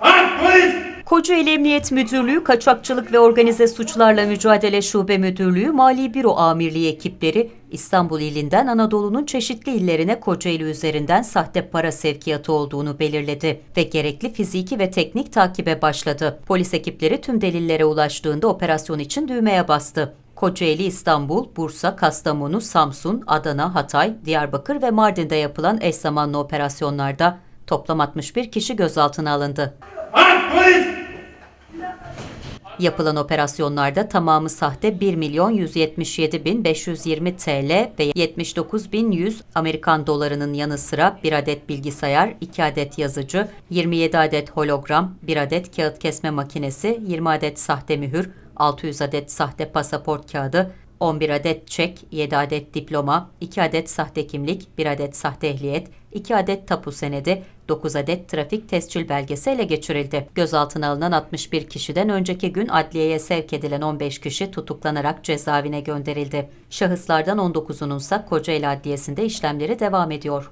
Aç polis! Kocaeli Emniyet Müdürlüğü Kaçakçılık ve Organize Suçlarla Mücadele Şube Müdürlüğü Mali Büro Amirliği ekipleri İstanbul ilinden Anadolu'nun çeşitli illerine Kocaeli üzerinden sahte para sevkiyatı olduğunu belirledi ve gerekli fiziki ve teknik takibe başladı. Polis ekipleri tüm delillere ulaştığında operasyon için düğmeye bastı. Kocaeli, İstanbul, Bursa, Kastamonu, Samsun, Adana, Hatay, Diyarbakır ve Mardin'de yapılan eş zamanlı operasyonlarda toplam 61 kişi gözaltına alındı. Yapılan operasyonlarda tamamı sahte 1 milyon 177 bin 520 TL ve 79 bin 100 Amerikan dolarının yanı sıra 1 adet bilgisayar, 2 adet yazıcı, 27 adet hologram, 1 adet kağıt kesme makinesi, 20 adet sahte mühür, 600 adet sahte pasaport kağıdı, 11 adet çek, 7 adet diploma, 2 adet sahte kimlik, 1 adet sahte ehliyet, 2 adet tapu senedi, 9 adet trafik tescil belgesi ele geçirildi. Gözaltına alınan 61 kişiden önceki gün adliyeye sevk edilen 15 kişi tutuklanarak cezaevine gönderildi. Şahıslardan 19'unun ise Kocaeli Adliyesi'nde işlemleri devam ediyor.